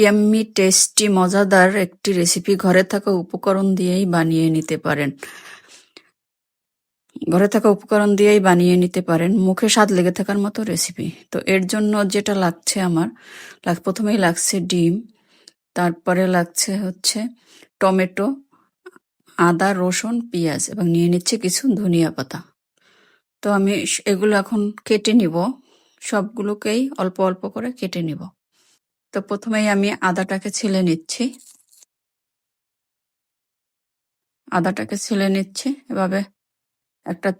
Yummy tasty, মজাদার একটি recipe ঘরে থাকা উপকরণ দিয়েই বানিয়ে নিতে পারেন। ঘরে থাকা উপকরণ দিয়েই বানিয়ে নিতে পারেন। মুখে স্বাদ লেগে থাকার মতো রেসিপি তো এর জন্য যেটা লাগছে আমার প্রথমেই লাগছে ডিম, তারপরে লাগছে হচ্ছে টমেটো, আদা, রসুন, পেঁয়াজ এবং নিয়ে নিচ্ছে কিছু ধনিয়া পাতা। তো আমি এগুলো এখন কেটে নিব। সবগুলোকেই অল্প অল্প করে কেটে নিব। তো প্রথমেই আমি আদাটাকে ছিলে নিচ্ছি। আদাটাকে ছিলে নিচ্ছি। এভাবে একটা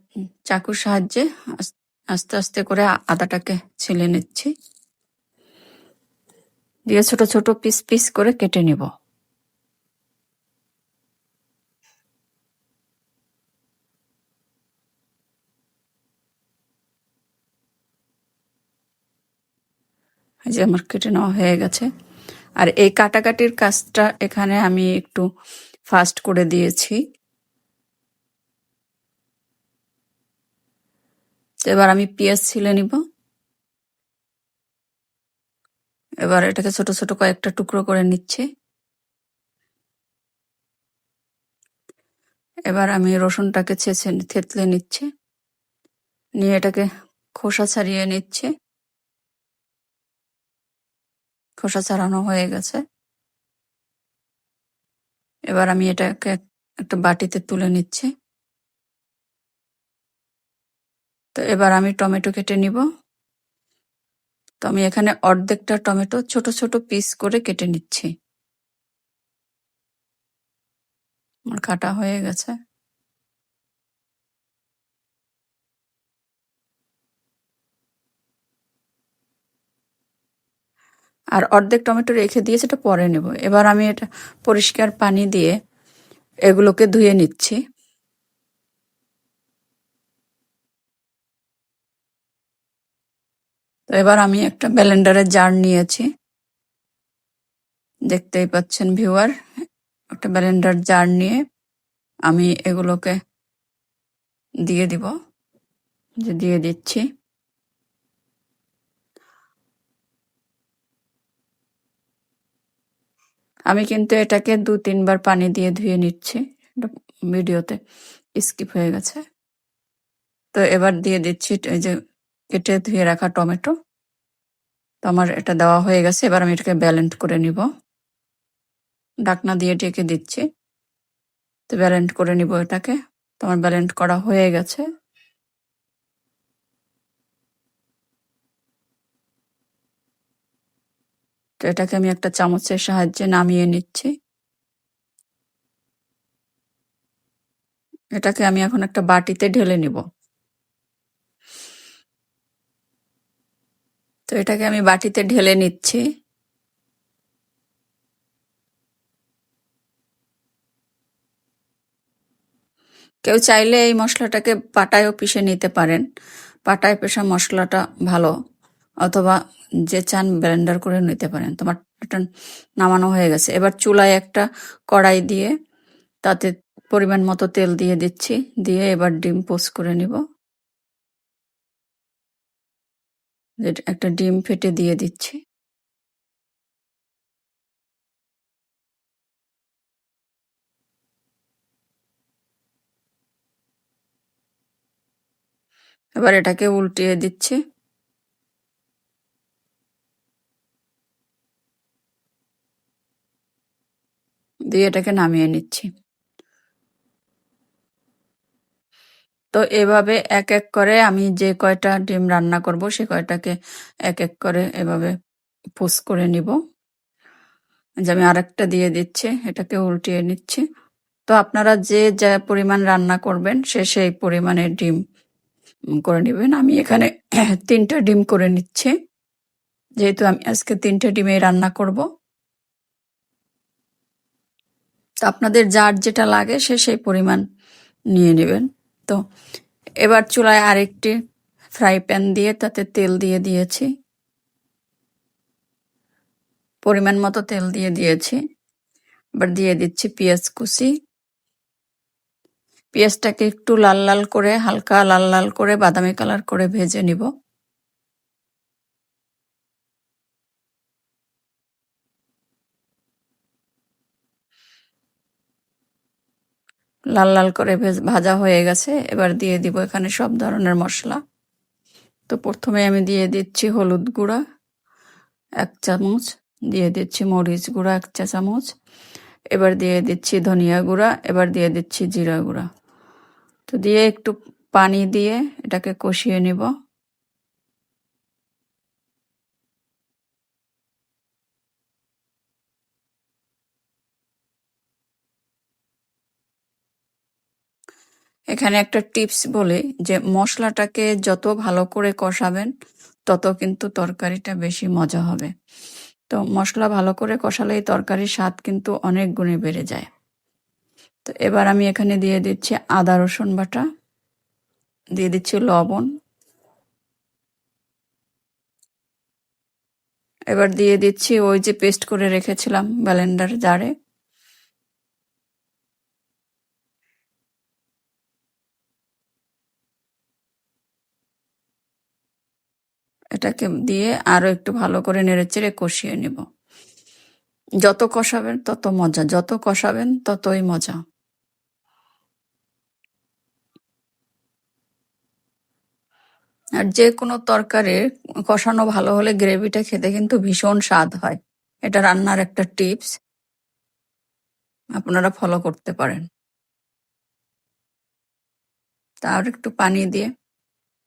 চাকুর সাহায্যে আস্তে আস্তে করে আদাটাকে ছিলে নিচ্ছি। দিয়ে ছোট ছোট পিস পিস করে কেটে নিব। এই যে আমার কেটে নেওয়া হয়ে গেছে। আর এই কাটাকাটির কাজটা এখানে আমি একটু ফাস্ট করে দিয়েছি। এবার আমি পেঁয়াজ ছিলে নিব। এবার এটাকে ছোট ছোট কয়েকটা টুকরো করে নিচ্ছে। এবার আমি রসুনটাকে ছেঁচে, থেতলে নিচ্ছি। নিয়ে এটাকে খোসা ছাড়িয়ে নিচ্ছি। খোসা ছাড়ানো হয়ে গেছে। এবার আমি এটাকে একটা বাটিতে তুলে নিচ্ছি। তো এবার আমি টমেটো কেটে নিব। তো আমি এখানে অর্ধেকটা টমেটো ছোট ছোট পিস করে কেটে নিচ্ছি। আমার কাটা হয়ে গেছে। আর অর্ধেক টমেটো রেখে দিয়ে সেটা পরে নেব। এবার আমি এটা পরিষ্কার পানি দিয়ে এগুলোকে ধুয়ে নিচ্ছি। তো এবার আমি একটা ব্লেন্ডারের জার নিয়েছি। দেখতেই পাচ্ছেন ভিউয়ার, একটা ব্লেন্ডার জার নিয়ে আমি এগুলোকে দিয়ে দিব। যে দিয়ে দিচ্ছি। আমি কিন্তু এটাকে দু, তিনবার পানি দিয়ে ধুয়ে নিচ্ছি। ভিডিওতে স্কিপ হয়ে গেছে। তো এবার দিয়ে দিচ্ছি এই যে কেটে ধুয়ে রাখা টমেটো। তো আমার এটা দেওয়া হয়ে গেছে। এবার আমি এটাকে ব্যালেন্ট করে নিব। ডাকনা দিয়ে ডেকে দিচ্ছি। তো ব্যালেন্ট করে নিব এটাকে। তো আমার ব্যালেন্ট করা হয়ে গেছে। তো এটাকে আমি একটা চামচের সাহায্যে নামিয়ে নিচ্ছি। এটাকে আমি এখন একটা বাটিতে ঢেলে নিব। তো এটাকে আমি বাটিতে ঢেলে নিচ্ছি। কেউ চাইলে এই মশলাটাকে পাটায়ও পিষে নিতে পারেন। পাটায় পেশা মশলাটা ভালো। অথবা যে চান ব্লেন্ডার করে নিতে পারেন। তোমার এটা নামানো হয়ে গেছে। এবার চুলায় একটা কড়াই দিয়ে তাতে পরিমাণ মতো তেল দিয়ে দিচ্ছি। দিয়ে এবার ডিম পোস্ট করে নিব। একটা ডিম ফেটে দিয়ে দিচ্ছি। এবার এটাকে উল্টিয়ে দিচ্ছি। দিয়ে এটাকে নামিয়ে নিচ্ছি। তো এভাবে এক এক করে আমি যে কয়টা ডিম রান্না করব, সে কয়টাকে এক এক করে এভাবে পোস্ট করে নিব। যে আমি আরেকটা দিয়ে দিচ্ছি, এটাকে উল্টিয়ে নিচ্ছি। তো আপনারা যে যা পরিমাণ রান্না করবেন, সে সেই পরিমাণে ডিম করে নেবেন। আমি এখানে তিনটা ডিম করে নিচ্ছি। যেহেতু আমি আজকে তিনটে ডিমে রান্না করব তো আপনাদের যার যেটা লাগে সে সেই পরিমাণ নিয়ে নেবেন। তো এবার চুলায় আরেকটি ফ্রাই প্যান দিয়ে তাতে তেল দিয়ে দিয়েছি। পরিমাণ মতো তেল দিয়ে দিয়েছি। এবার দিয়ে দিচ্ছি পেঁয়াজ কুচি। পেঁয়াজটাকে একটু লাল লাল করে, হালকা লাল লাল করে বাদামি কালার করে ভেজে নিব। লাল লাল করে ভেজ- হয়ে গেছে। এবার দিয়ে দিব এখানে সব ধরনের মশলা। তো প্রথমে আমি দিয়ে দিচ্ছি হলুদ গুঁড়া, এক চামচ। দিয়ে দিচ্ছি মরিচ গুঁড়া, এক চা চামচ। এবার দিয়ে দিচ্ছি ধনিয়া গুঁড়া, এবার দিয়ে দিচ্ছি জিরা গুঁড়া। তো দিয়ে একটু পানি দিয়ে এটাকে কষিয়ে নিব। এখানে একটা টিপস বলি যে মশলাটাকে যত ভালো করে কষাবেন, তত কিন্তু তরকারিটা বেশি মজা হবে। তো মশলা ভালো করে কষালেই তরকারির স্বাদ কিন্তু অনেক গুণে বেড়ে যায়। তো এবার আমি এখানে দিয়ে দিচ্ছি আদা, রসুন বাটা, দিয়ে দিচ্ছি লবণ। এবার দিয়ে দিচ্ছি ওই যে পেস্ট করে রেখেছিলাম ব্যালেন্ডার জারে। এটাকে দিয়ে আরও একটু ভালো করে নেড়েচেড়ে কষিয়ে নিব। যত কষাবেন তত মজা, যত কষাবেন ততই মজা। আর যে কোনো তরকারির কষানো ভালো হলে গ্রেভিটা খেতে কিন্তু ভীষণ স্বাদ হয়। এটা রান্নার একটা টিপস। আপনারা ফলো করতে পারেন। তার একটু পানি দিয়ে,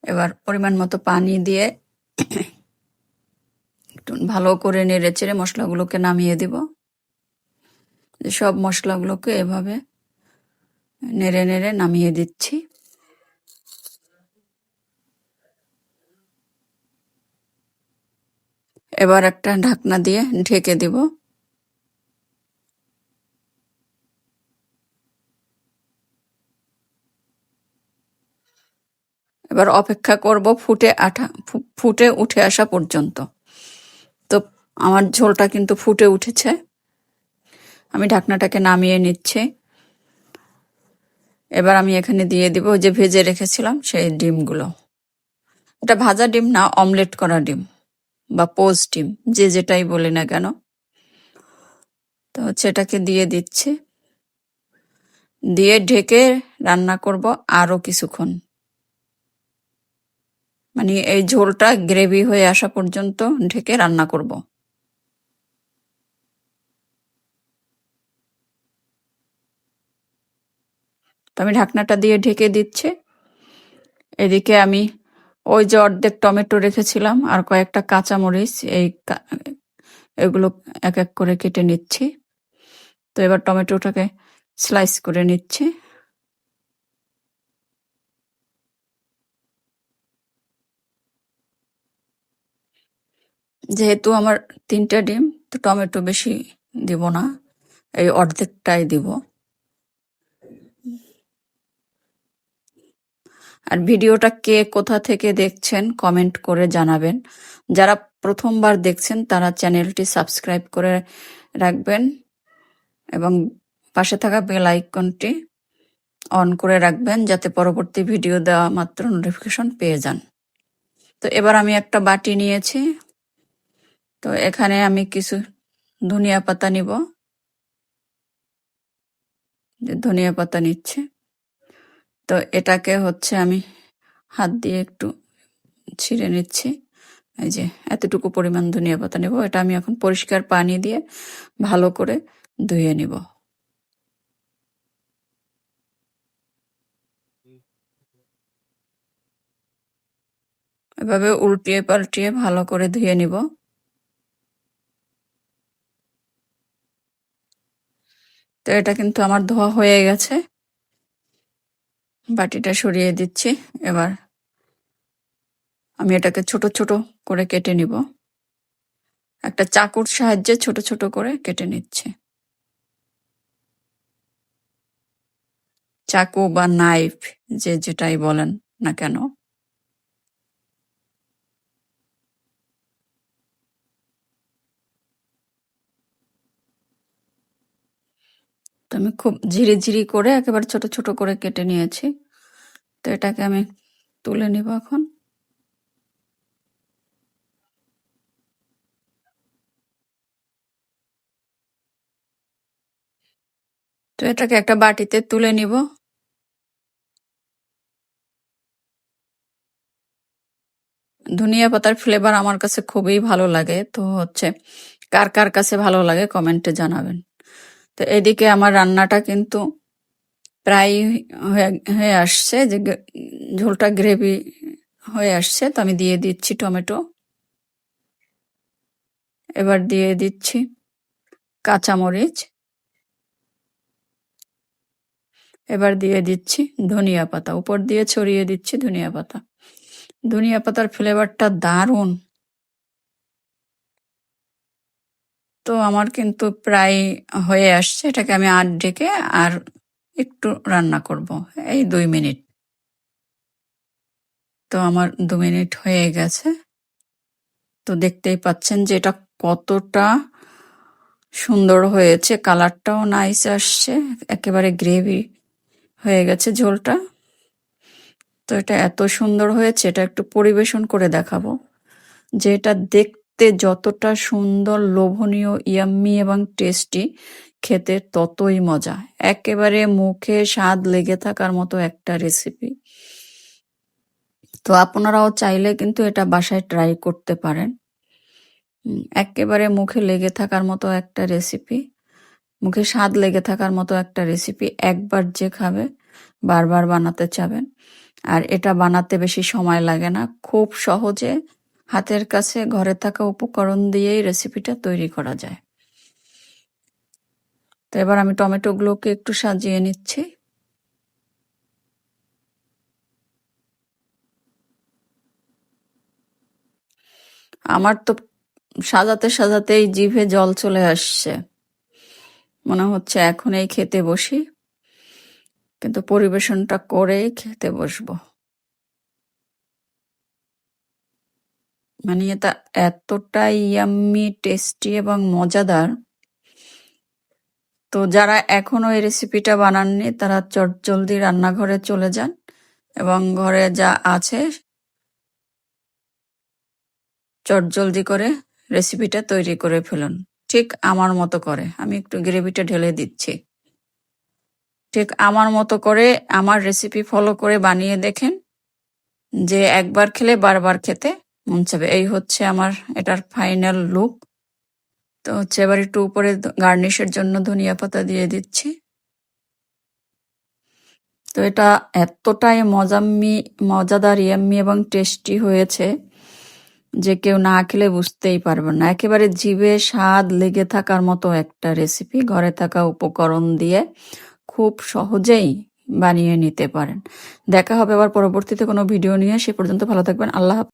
এবার পরিমাণ মতো পানি দিয়ে একটু ভালো করে নেড়ে চেড়ে মশলাগুলোকে নামিয়ে দিব। সব মশলাগুলোকে এভাবে নেড়ে নেড়ে নামিয়ে দিচ্ছি। এবার একটা ঢাকনা দিয়ে ঢেকে দিব। এবার অপেক্ষা করব ফুটে আঠা ফুটে উঠে আসা পর্যন্ত। তো আমার ঝোলটা কিন্তু ফুটে উঠেছে। আমি ঢাকনাটাকে নামিয়ে নিচ্ছি। এবার আমি এখানে দিয়ে দিব যে ভেজে রেখেছিলাম সেই ডিমগুলো। এটা ভাজা ডিম না, অমলেট করা ডিম বা পোজ ডিম, যে যেটাই বলি না কেন। তো এটাকে দিয়ে দিচ্ছি। দিয়ে ঢেকে রান্না করব আরও কিছুক্ষণ। মানে এই ঝোলটা গ্রেভি হয়ে আসা পর্যন্ত ঢেকে রান্না করব। আমি ঢাকনাটা দিয়ে ঢেকে দিচ্ছি। এদিকে আমি ওই যে অর্ধেক টমেটো রেখেছিলাম আর কয়েকটা কাঁচামরিচ, এই এগুলো এক এক করে কেটে নিচ্ছি। তো এবার টমেটোটাকে স্লাইস করে নিচ্ছি। যেহেতু আমার তিনটা ডিম, তো টমেটো বেশি দিব না, এই অর্ধেকটাই দিব। আর ভিডিওটা কে কোথা থেকে দেখছেন, কমেন্ট করে জানাবেন। যারা প্রথমবার দেখছেন, তারা চ্যানেলটি সাবস্ক্রাইব করে রাখবেন এবং পাশে থাকা বেল আইকনটি অন করে রাখবেন, যাতে পরবর্তী ভিডিও দেওয়া মাত্র নোটিফিকেশন পেয়ে যান। তো এবার আমি একটা বাটি নিয়েছি তো এখানে আমি কিছু ধনিয়া পাতা নিব। ধনিয়া পাতা নিচ্ছে। তো এটাকে হচ্ছে আমি হাত দিয়ে একটু ছিঁড়ে নিচ্ছি। এই যে এতটুকু পরিমাণ ধনিয়া পাতা নেব। এটা আমি এখন পরিষ্কার পানি দিয়ে ভালো করে ধুয়ে নিব। এভাবে উল্টিয়ে পাল্টিয়ে ভালো করে ধুয়ে নিব। তো এটা কিন্তু আমার ধোয়া হয়ে গেছে। বাটিটা সরিয়ে দিচ্ছি। এবার আমি এটাকে ছোট ছোট করে কেটে নিব। একটা চাকুর সাহায্যে ছোট ছোট করে কেটে নিচ্ছে। চাকু বা নাইফ যে যেটাই বলেন না কেন তো আমি খুব ঝিরি ঝিরি করে একেবারে ছোট ছোট করে কেটে নিয়েছি। তো এটাকে আমি তুলে নিব এখন। তো এটাকে একটা বাটিতে তুলে নিব। ধনিয়া পাতার ফ্লেভার আমার কাছে খুবই ভালো লাগে। তো হচ্ছে কার কার কাছে ভালো লাগে কমেন্টে জানাবেন। তো এদিকে আমার রান্নাটা কিন্তু প্রায় হয়ে আসছে যে ঝোলটা গ্রেভি হয়ে আসছে। তো আমি দিয়ে দিচ্ছি টমেটো। এবার দিয়ে দিচ্ছি কাঁচামরিচ। এবার দিয়ে দিচ্ছি ধনিয়া পাতা। উপর দিয়ে ছড়িয়ে দিচ্ছি ধনিয়া পাতা। ধনিয়া পাতার ফ্লেভারটা দারুণ। তো আমার কিন্তু প্রায় হয়ে আসছে, এটাকে আমি আর ডেকে আর একটু রান্না করব, এই দুই মিনিট। তো আমার দু মিনিট হয়ে গেছে। তো দেখতেই পাচ্ছেন যে এটা কতটা সুন্দর হয়েছে, কালারটাও নাইস আসছে, একেবারে গ্রেভি হয়ে গেছে ঝোলটা। তো এটা এত সুন্দর হয়েছে, এটা একটু পরিবেশন করে দেখাবো। যে এটা দেখতে যতটা সুন্দর, লোভনীয়, ইয়াম্মি এবং টেস্টি, খেতে ততই মজা। একেবারে মুখে স্বাদ লেগে থাকার মতো একটা রেসিপি তো আপনারাও চাইলে কিন্তু এটা বাসায় ট্রাই করতে পারেন। একেবারে মুখে লেগে থাকার মতো একটা রেসিপি মুখে স্বাদ লেগে থাকার মতো একটা রেসিপি একবার যে খাবে, বারবার বানাতে চাবেন। আর এটা বানাতে বেশি সময় লাগে না। খুব সহজে হাতের কাছে ঘরে থাকা উপকরণ দিয়েই রেসিপিটা তৈরি করা যায়। তো এবার আমি টমেটোগুলোকে একটু সাজিয়ে নিচ্ছি। আমার তো সাজাতে সাজাতেই জিভে জল চলে আসছে। মনে হচ্ছে এখনই খেতে বসি, কিন্তু পরিবেশনটা করেই খেতে বসবো। মানে এটা এতটাই ইয়াম্মি টেস্টি এবং মজাদার। তো যারা এখনও এই রেসিপিটা বানাননি, তারা চটজলদি রান্নাঘরে চলে যান এবং ঘরে যা আছে চটজলদি করে রেসিপিটা তৈরি করে ফেলুন। ঠিক আমার মতো করে। আমি একটু গ্রেভিটা ঢেলে দিচ্ছি। ঠিক আমার মতো করে আমার রেসিপি ফলো করে বানিয়ে দেখেন যে একবার খেলে বারবার খেতে মন চাবে। এই হচ্ছে আমার এটার ফাইনাল লুক তো হচ্ছে এবার একটু উপরে গার্নিশের জন্য ধনিয়া পাতা দিয়ে দিচ্ছি। তো এটা এতটাই মজাম্মি, মজাদার ইয়াম্মি এবং টেস্টি হয়েছে যে কেউ না খেলে বুঝতেই পারবে না। একেবারে জিভে স্বাদ লেগে থাকার মতো একটা রেসিপি ঘরে থাকা উপকরণ দিয়ে খুব সহজেই বানিয়ে নিতে পারেন। দেখা হবে আবার পরবর্তীতে কোনো ভিডিও নিয়ে। সে পর্যন্ত ভালো থাকবেন। আল্লাহ।